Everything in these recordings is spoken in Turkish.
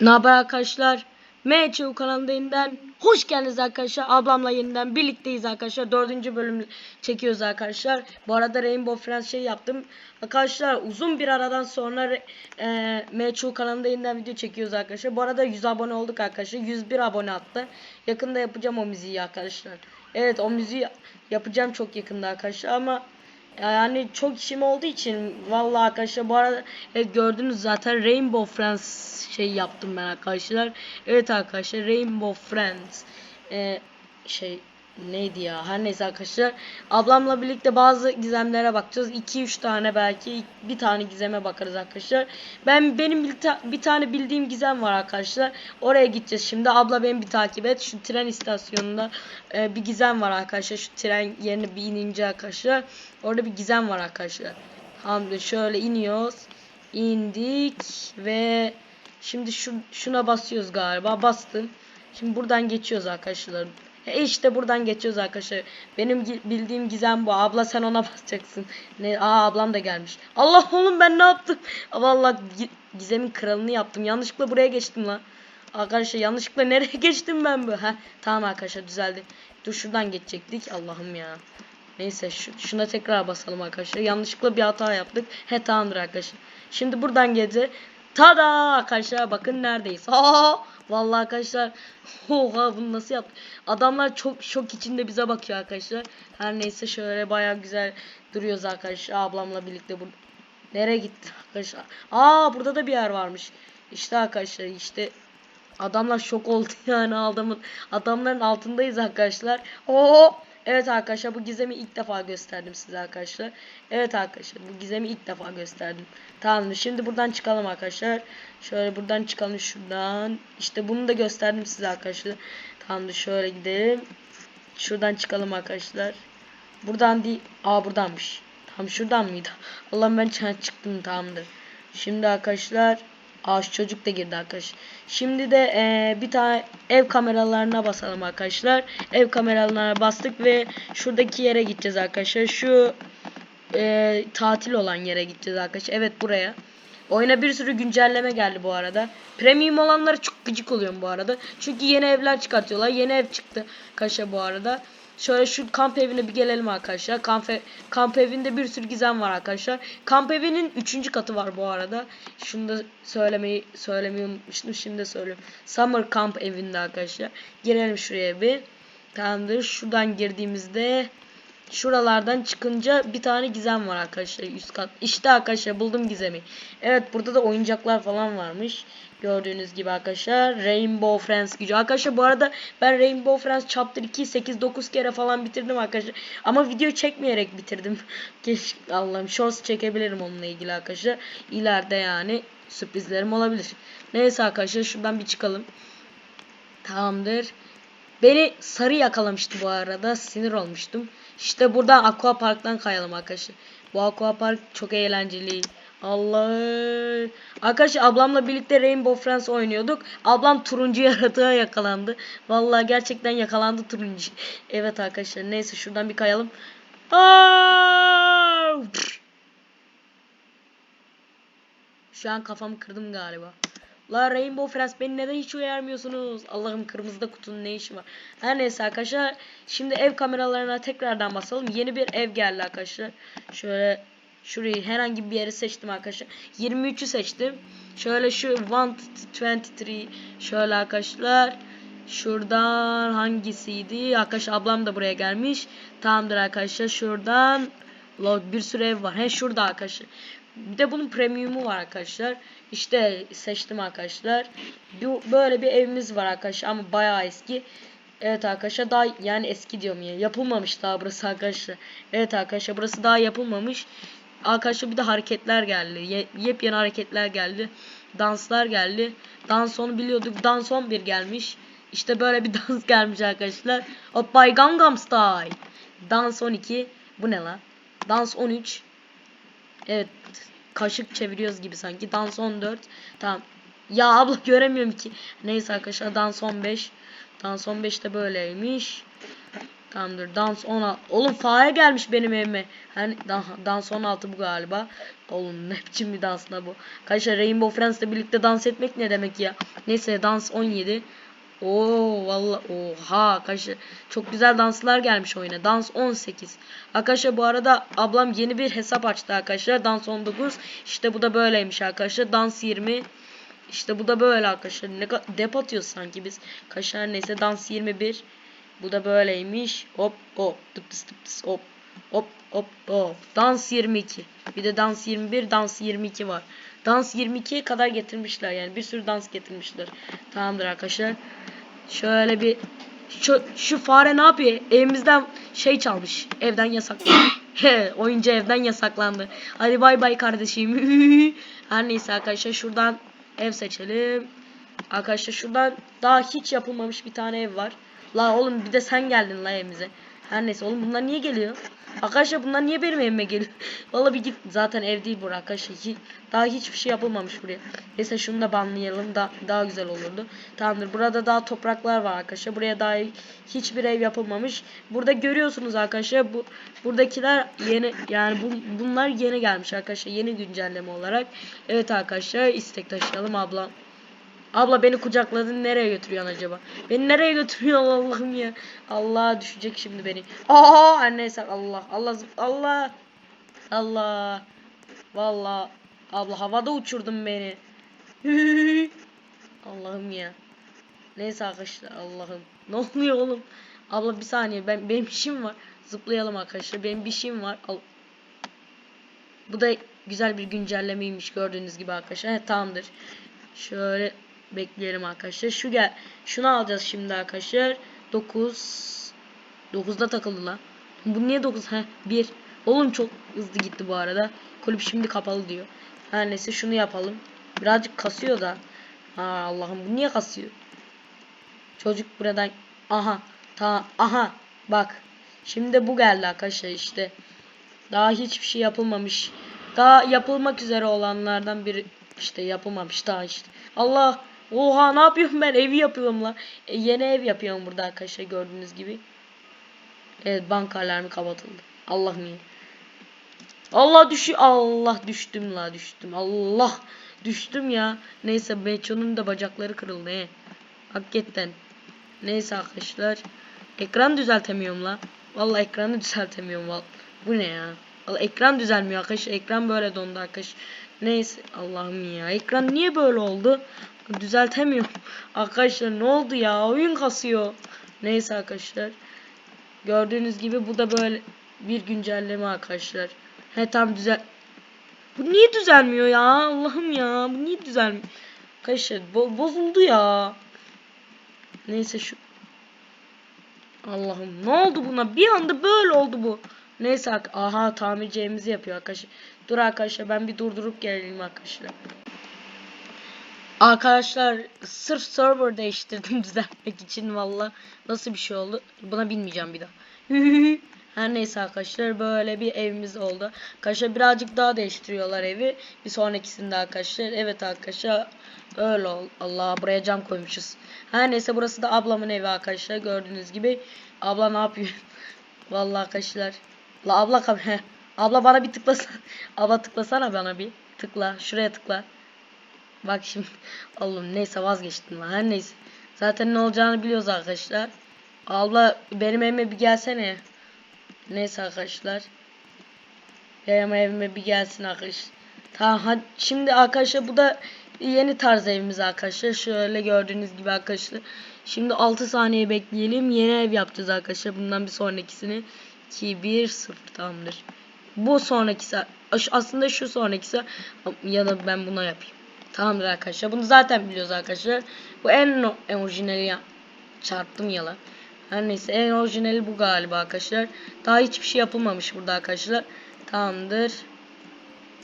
Ne haber arkadaşlar? MCU kanalında yeniden hoş geldiniz arkadaşlar. Ablamla yeniden birlikteyiz arkadaşlar. Dördüncü bölüm çekiyoruz arkadaşlar. Bu arada Rainbow Friends şey yaptım. Arkadaşlar uzun bir aradan sonra e, MCU kanalında yeniden video çekiyoruz arkadaşlar. Bu arada 100 abone olduk arkadaşlar. 101 abone attı. Yakında yapacağım o müziği arkadaşlar. Evet o müziği yapacağım çok yakında arkadaşlar ama yani çok işim olduğu için vallahi arkadaşlar bu arada evet, gördünüz zaten Rainbow Friends şey yaptım ben arkadaşlar. Evet arkadaşlar Rainbow Friends e, şey neydi ya? Her neyse arkadaşlar. Ablamla birlikte bazı gizemlere bakacağız. 2-3 tane belki bir tane gizeme bakarız arkadaşlar. Ben benim bir, ta- bir tane bildiğim gizem var arkadaşlar. Oraya gideceğiz şimdi. Abla beni bir takip et. Şu tren istasyonunda e, bir gizem var arkadaşlar. Şu tren yerine bir inince arkadaşlar. Orada bir gizem var arkadaşlar. Hamdi şöyle iniyoruz. İndik ve şimdi şu, şuna basıyoruz galiba. Bastım. Şimdi buradan geçiyoruz arkadaşlar e işte buradan geçiyoruz arkadaşlar. Benim bildiğim gizem bu. Abla sen ona basacaksın. Ne? Aa ablam da gelmiş. Allah oğlum ben ne yaptım? Vallahi gi- gizemin kralını yaptım. Yanlışlıkla buraya geçtim lan. Arkadaşlar yanlışlıkla nereye geçtim ben bu? Ha tamam arkadaşlar düzeldi. Dur şuradan geçecektik. Allah'ım ya. Neyse şu, şuna tekrar basalım arkadaşlar. Yanlışlıkla bir hata yaptık. He tamamdır arkadaşlar. Şimdi buradan gece. Tada arkadaşlar bakın neredeyiz. Aa, vallahi arkadaşlar. Oha bunu nasıl yaptık? Adamlar çok şok içinde bize bakıyor arkadaşlar. Her neyse şöyle bayağı güzel duruyoruz arkadaşlar. Ablamla birlikte bu. Nereye gitti arkadaşlar? Aa burada da bir yer varmış. İşte arkadaşlar işte Adamlar şok oldu yani adamın adamların altındayız arkadaşlar. Oo! Evet arkadaşlar bu gizemi ilk defa gösterdim size arkadaşlar. Evet arkadaşlar bu gizemi ilk defa gösterdim. Tamam şimdi buradan çıkalım arkadaşlar. Şöyle buradan çıkalım şuradan. İşte bunu da gösterdim size arkadaşlar. Tamam şöyle gidelim. Şuradan çıkalım arkadaşlar. Buradan değil. Aa buradanmış. Tam şuradan mıydı? Allah'ım ben çıktım tamamdır. Şimdi arkadaşlar Şu çocuk da girdi arkadaşlar. Şimdi de eee, bir tane ev kameralarına basalım arkadaşlar. Ev kameralarına bastık ve şuradaki yere gideceğiz arkadaşlar. Şu eee, tatil olan yere gideceğiz arkadaşlar. Evet buraya. Oyuna bir sürü güncelleme geldi bu arada. Premium olanlara çok gıcık oluyorum bu arada. Çünkü yeni evler çıkartıyorlar. Yeni ev çıktı kaşa bu arada. Şöyle şu kamp evine bir gelelim arkadaşlar. Kamp, ev- kamp evinde bir sürü gizem var arkadaşlar. Kamp evinin 3. katı var bu arada. Şunu da söylemeyi unutmuştum. Şimdi de söylüyorum. Summer Camp evinde arkadaşlar. Girelim şuraya bir. Tamamdır. Şuradan girdiğimizde Şuralardan çıkınca bir tane gizem var arkadaşlar üst kat. İşte arkadaşlar buldum gizemi. Evet burada da oyuncaklar falan varmış. Gördüğünüz gibi arkadaşlar Rainbow Friends gücü. Arkadaşlar bu arada ben Rainbow Friends Chapter 2'yi 8-9 kere falan bitirdim arkadaşlar. Ama video çekmeyerek bitirdim. Keşke Allah'ım shorts çekebilirim onunla ilgili arkadaşlar. İleride yani sürprizlerim olabilir. Neyse arkadaşlar şuradan bir çıkalım. Tamamdır. Beni sarı yakalamıştı bu arada. Sinir olmuştum. İşte buradan Aqua Park'tan kayalım arkadaşlar. Bu Aqua Park çok eğlenceli. Allah. Arkadaşlar ablamla birlikte Rainbow Friends oynuyorduk. Ablam turuncu yaratığa yakalandı. Vallahi gerçekten yakalandı turuncu. Evet arkadaşlar neyse şuradan bir kayalım. Aa! Şu an kafamı kırdım galiba. La Rainbow Friends beni neden hiç uyarmıyorsunuz? Allah'ım kırmızıda kutunun ne işi var? Her neyse arkadaşlar. Şimdi ev kameralarına tekrardan basalım. Yeni bir ev geldi arkadaşlar. Şöyle şurayı herhangi bir yeri seçtim arkadaşlar. 23'ü seçtim. Şöyle şu 123 şöyle arkadaşlar. Şuradan hangisiydi? Arkadaşlar ablam da buraya gelmiş. Tamamdır arkadaşlar. Şuradan Log bir sürü ev var. He şurada arkadaşlar. Bir de bunun premiumu var arkadaşlar. İşte seçtim arkadaşlar. Bu böyle bir evimiz var arkadaşlar ama bayağı eski. Evet arkadaşlar daha yani eski diyorum ya. Yapılmamış daha burası arkadaşlar. Evet arkadaşlar burası daha yapılmamış. Arkadaşlar bir de hareketler geldi. Ye, yepyeni hareketler geldi. Danslar geldi. Dans onu biliyorduk. Dans 11 gelmiş. İşte böyle bir dans gelmiş arkadaşlar. By Gangnam Style. Dans 12. Bu ne lan? Dans 13. Evet. Kaşık çeviriyoruz gibi sanki. Dans 14. Tamam. Ya abla göremiyorum ki. Neyse arkadaşlar dans 15. Dans 15 de böyleymiş. Tamamdır. Dans 16. Oğlum fare gelmiş benim evime. Hani dan- dans 16 bu galiba. Oğlum ne biçim bir dans bu. Arkadaşlar Rainbow Friends'le birlikte dans etmek ne demek ya? Neyse dans 17. Oo valla oha arkadaşlar çok güzel danslar gelmiş oyuna. Dans 18. Arkadaşlar bu arada ablam yeni bir hesap açtı arkadaşlar. Dans 19. İşte bu da böyleymiş arkadaşlar. Dans 20. İşte bu da böyle arkadaşlar. Ne dep atıyoruz sanki biz. Arkadaşlar neyse dans 21. Bu da böyleymiş. Hop hop tıp tıs tıp tıs hop. Hop hop hop. Dans 22. Bir de dans 21, dans 22 var. Dans 22'ye kadar getirmişler yani bir sürü dans getirmişler. Tamamdır arkadaşlar. Şöyle bir şu, şu fare ne yapıyor? Evimizden şey çalmış. Evden yasaklandı. Oyuncu evden yasaklandı. Hadi bay bay kardeşim. Her neyse arkadaşlar şuradan ev seçelim. Arkadaşlar şuradan daha hiç yapılmamış bir tane ev var. La oğlum bir de sen geldin la evimize. Her neyse oğlum bunlar niye geliyor? Arkadaşlar bunlar niye benim evime geliyor? Vallahi bir git. Zaten ev değil bura arkadaşlar. Hi- Daha hiçbir şey yapılmamış buraya. Neyse şunu da banlayalım da daha güzel olurdu. Tamamdır. Burada daha topraklar var arkadaşlar. Buraya daha hiçbir ev yapılmamış. Burada görüyorsunuz arkadaşlar. Bu buradakiler yeni yani bu, bunlar yeni gelmiş arkadaşlar. Yeni güncelleme olarak. Evet arkadaşlar istek taşıyalım ablam. Abla beni kucakladın nereye götürüyorsun acaba? Beni nereye götürüyorsun Allah'ım ya? Allah düşecek şimdi beni. Aa her neyse Allah Allah Allah Allah Vallahi abla havada uçurdun beni. Allah'ım ya. Neyse arkadaşlar Allah'ım. Ne oluyor oğlum? Abla bir saniye ben benim işim var. Zıplayalım arkadaşlar. Benim bir işim var. Al. Bu da güzel bir güncellemeymiş gördüğünüz gibi arkadaşlar. Evet, tamamdır. Şöyle bekleyelim arkadaşlar. Şu gel. Şunu alacağız şimdi arkadaşlar. 9 9'da takıldı lan. Bu niye 9? He 1. Oğlum çok hızlı gitti bu arada. Kulüp şimdi kapalı diyor. Her neyse şunu yapalım. Birazcık kasıyor da. Ha Allah'ım bu niye kasıyor? Çocuk buradan aha ta aha bak. Şimdi bu geldi arkadaşlar işte. Daha hiçbir şey yapılmamış. Daha yapılmak üzere olanlardan biri işte yapılmamış daha işte. Allah oha ne yapıyorum ben evi yapıyorum la. E, yeni ev yapıyorum burada arkadaşlar gördüğünüz gibi. Evet banka kapatıldı. Allah'ım ya. Allah düşü Allah düştüm la düştüm. Allah düştüm ya. Neyse Meço'nun da bacakları kırıldı he. Hakikaten. Neyse arkadaşlar. Ekran düzeltemiyorum la. Vallahi ekranı düzeltemiyorum val. Bu ne ya? Vallahi ekran düzelmiyor arkadaşlar. Ekran böyle dondu arkadaşlar. Neyse Allah'ım ya. Ekran niye böyle oldu? Düzeltemiyorum. Arkadaşlar ne oldu ya? Oyun kasıyor. Neyse arkadaşlar. Gördüğünüz gibi bu da böyle bir güncelleme arkadaşlar. He tam düzel. Bu niye düzelmiyor ya? Allah'ım ya. Bu niye düzelmiyor? Arkadaşlar bo- bozuldu ya. Neyse şu Allah'ım ne oldu buna? Bir anda böyle oldu bu. Neyse aha tamirci evimizi yapıyor arkadaşlar. Dur arkadaşlar ben bir durdurup geleyim arkadaşlar. Arkadaşlar sırf server değiştirdim düzeltmek için valla. Nasıl bir şey oldu? Buna bilmeyeceğim bir daha. Her neyse arkadaşlar böyle bir evimiz oldu. Arkadaşlar birazcık daha değiştiriyorlar evi. Bir sonrakisinde arkadaşlar. Evet arkadaşlar öyle ol. Allah buraya cam koymuşuz. Her neyse burası da ablamın evi arkadaşlar. Gördüğünüz gibi. Abla ne yapıyor? Vallahi arkadaşlar. La abla. Abla bana bir tıklasana. Abla tıklasana bana bir. Tıkla. Şuraya tıkla. Bak şimdi. Oğlum neyse vazgeçtim lan. Her neyse. Zaten ne olacağını biliyoruz arkadaşlar. Abla benim evime bir gelsene. Neyse arkadaşlar. Benim evime bir gelsin arkadaşlar. Tamam hadi. Şimdi arkadaşlar bu da yeni tarz evimiz arkadaşlar. Şöyle gördüğünüz gibi arkadaşlar. Şimdi 6 saniye bekleyelim. Yeni ev yapacağız arkadaşlar. Bundan bir sonrakisini. 2, 1, 0 tamamdır. Bu sonrakisi aslında şu sonrakisi ya da ben buna yapayım. Tamamdır arkadaşlar. Bunu zaten biliyoruz arkadaşlar. Bu en, orijinali ya. Çarptım yalan. Her neyse en orijinali bu galiba arkadaşlar. Daha hiçbir şey yapılmamış burada arkadaşlar. Tamamdır.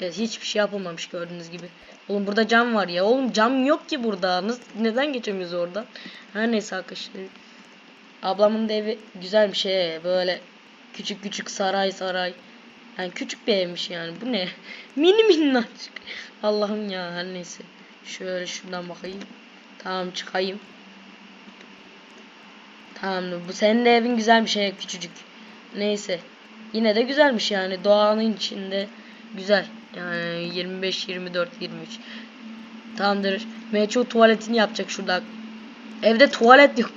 Evet hiçbir şey yapılmamış gördüğünüz gibi. Oğlum burada cam var ya. Oğlum cam yok ki burada. Neden geçemiyoruz oradan? Her neyse arkadaşlar. Ablamın da evi güzel bir şey. Böyle küçük küçük saray saray. Yani küçük bir evmiş yani. Bu ne? Mini minnacık. Allah'ım ya her neyse. Şöyle şuradan bakayım. Tamam çıkayım. Tamam bu senin de evin güzelmiş şey küçücük. Neyse. Yine de güzelmiş yani doğanın içinde güzel. Yani 25 24 23. Tamamdır. Meço tuvaletini yapacak şurada. Evde tuvalet yok.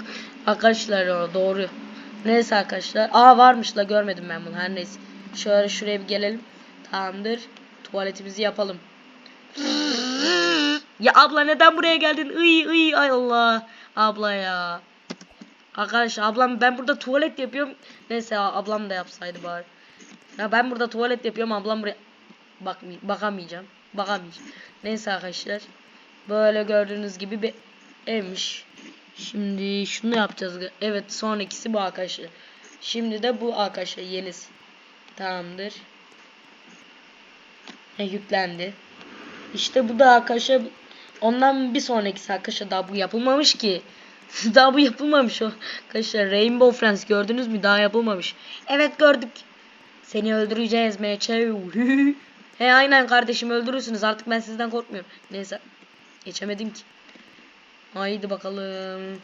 Arkadaşlar doğru. Neyse arkadaşlar. Aa varmış la görmedim ben bunu. Her neyse. Şöyle şuraya bir gelelim. Tamamdır. Tuvaletimizi yapalım. Ya abla neden buraya geldin? Iy iy ay Allah. Abla ya. Arkadaşlar ablam ben burada tuvalet yapıyorum. Neyse ablam da yapsaydı bari. Ya ben burada tuvalet yapıyorum ablam buraya bak bakamayacağım. Bakamayacağım. Neyse arkadaşlar. Böyle gördüğünüz gibi bir evmiş. Şimdi şunu yapacağız. Evet sonrakisi bu arkadaşlar. Şimdi de bu arkadaşlar yenisi. Tamamdır. He, yüklendi. İşte bu da arkadaşlar ondan bir sonrakisi arkadaşlar daha bu yapılmamış ki. daha bu yapılmamış o. Arkadaşlar Rainbow Friends gördünüz mü? Daha yapılmamış. Evet gördük. Seni öldüreceğiz meçe. He aynen kardeşim öldürürsünüz. Artık ben sizden korkmuyorum. Neyse. Geçemedim ki. Haydi bakalım.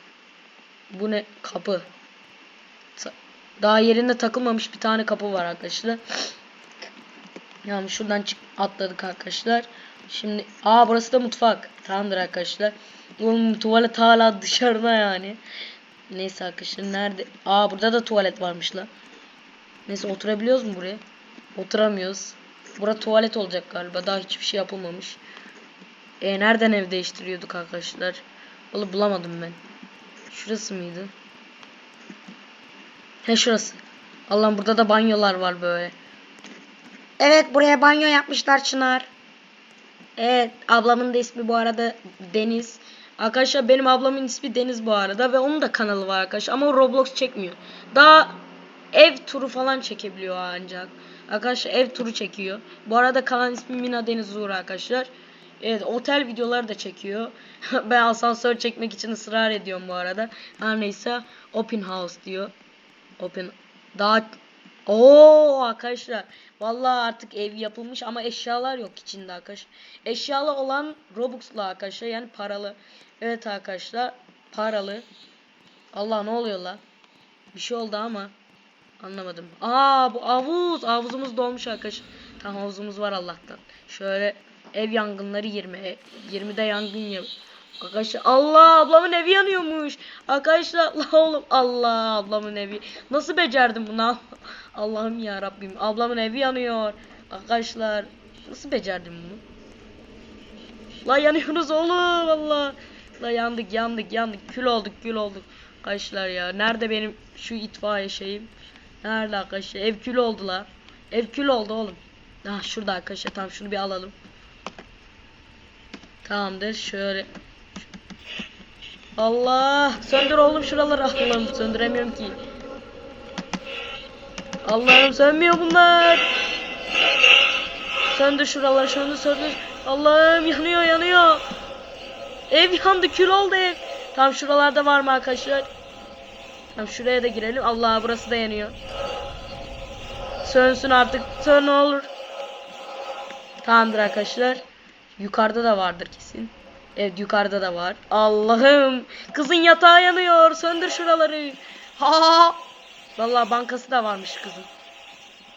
Bu ne? Kapı. Daha yerinde takılmamış bir tane kapı var arkadaşlar. Yani şuradan çık atladık arkadaşlar. Şimdi aa burası da mutfak. Tamamdır arkadaşlar. Oğlum tuvalet hala dışarıda yani. Neyse arkadaşlar nerede? Aa burada da tuvalet varmış la. Neyse oturabiliyoruz mu buraya? Oturamıyoruz. Bura tuvalet olacak galiba. Daha hiçbir şey yapılmamış. E nereden ev değiştiriyorduk arkadaşlar? Vallahi bulamadım ben. Şurası mıydı? He şurası. Allah'ım burada da banyolar var böyle. Evet buraya banyo yapmışlar Çınar. Evet ablamın da ismi bu arada Deniz. Arkadaşlar benim ablamın ismi Deniz bu arada ve onun da kanalı var arkadaşlar ama o Roblox çekmiyor. Daha ev turu falan çekebiliyor ancak. Arkadaşlar ev turu çekiyor. Bu arada kanal ismi Mina Deniz Uğur arkadaşlar. Evet otel videoları da çekiyor. ben asansör çekmek için ısrar ediyorum bu arada. Her neyse open house diyor. Open daha Oo arkadaşlar. Vallahi artık ev yapılmış ama eşyalar yok içinde arkadaşlar. Eşyalı olan Robux'lu arkadaşlar yani paralı. Evet arkadaşlar paralı. Allah ne oluyor la? Bir şey oldu ama anlamadım. Aa bu havuz. Havuzumuz dolmuş arkadaşlar. Tam havuzumuz var Allah'tan. Şöyle ev yangınları 20. E, 20'de yangın ya. Arkadaşlar Allah ablamın evi yanıyormuş. Arkadaşlar Allah oğlum Allah ablamın evi. Nasıl becerdim bunu? Allah'ım ya Rabbim. Ablamın evi yanıyor. Arkadaşlar nasıl becerdim bunu? La yanıyorsunuz oğlum Allah. La yandık yandık yandık. Kül olduk kül olduk. Arkadaşlar ya nerede benim şu itfaiye şeyim? Nerede arkadaşlar? Ev kül oldu la. Ev kül oldu oğlum. Ah şurada arkadaşlar tamam şunu bir alalım. Tamamdır şöyle. Allah söndür oğlum şuraları Allah'ım söndüremiyorum ki. Allah'ım sönmüyor bunlar. Söndür şuraları söndür söndür. Allah'ım yanıyor yanıyor. Ev yandı kül oldu ev. Tam şuralarda var mı arkadaşlar? Tam şuraya da girelim. Allah burası da yanıyor. Sönsün artık. Sön olur. Tamamdır arkadaşlar. Yukarıda da vardır kesin. Evet yukarıda da var. Allah'ım. Kızın yatağı yanıyor. Söndür şuraları. Ha. Vallahi bankası da varmış kızın.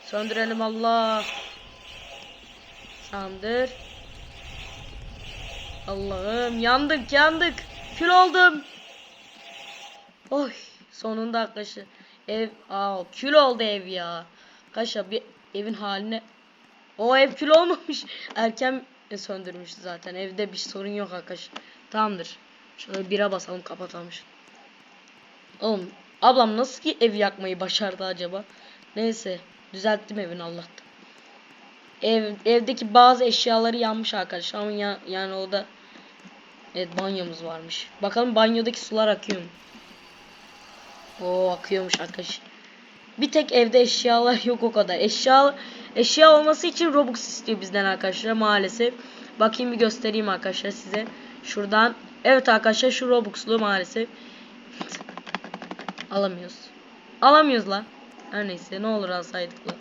Söndürelim Allah. Tamamdır. Allah'ım yandık yandık. Kül oldum. Oy sonunda arkadaşlar. Ev aa kül oldu ev ya. Arkadaşlar bir evin haline o ev kül olmamış. Erken söndürmüştü zaten. Evde bir sorun yok arkadaşlar. Tamamdır. Şöyle bira basalım kapatalım. Oğlum ablam nasıl ki ev yakmayı başardı acaba? Neyse düzelttim evin Allah'tan. Ev, evdeki bazı eşyaları yanmış arkadaşlar ama ya, yani o da Evet banyomuz varmış. Bakalım banyodaki sular akıyor mu? Oo akıyormuş arkadaş. Bir tek evde eşyalar yok o kadar. Eşya eşya olması için Robux istiyor bizden arkadaşlar maalesef. Bakayım bir göstereyim arkadaşlar size. Şuradan. Evet arkadaşlar şu Robux'lu maalesef. Alamıyoruz. Alamıyoruz lan. Her neyse ne olur alsaydık lan.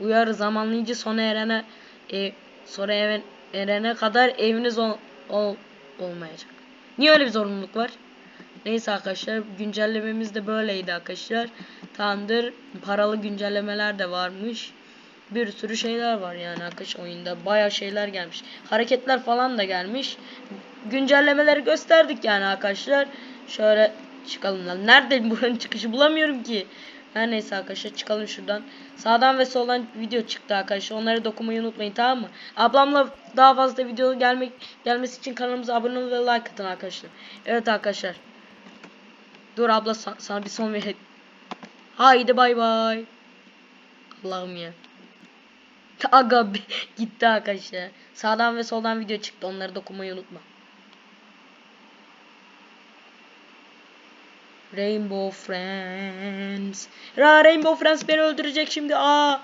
Uyarı zamanlayıcı sona erene e, sonra even, erene kadar eviniz ol, ol, olmayacak. Niye öyle bir zorunluluk var? Neyse arkadaşlar güncellememiz de böyleydi arkadaşlar. Tamamdır. Paralı güncellemeler de varmış. Bir sürü şeyler var yani arkadaşlar oyunda. Baya şeyler gelmiş. Hareketler falan da gelmiş. Güncellemeleri gösterdik yani arkadaşlar. Şöyle çıkalım lan. Nerede buranın çıkışı bulamıyorum ki. Her neyse arkadaşlar çıkalım şuradan. Sağdan ve soldan video çıktı arkadaşlar. Onları dokumayı unutmayın tamam mı? Ablamla daha fazla video gelmek gelmesi için kanalımıza abone olun ve like atın arkadaşlar. Evet arkadaşlar. Dur abla sa- sana bir son ver. Haydi bay bay. Allah'ım ya. Aga gitti arkadaşlar. Sağdan ve soldan video çıktı. Onları dokumayı unutma. Rainbow Friends. Ra Rainbow Friends beni öldürecek şimdi. Aa.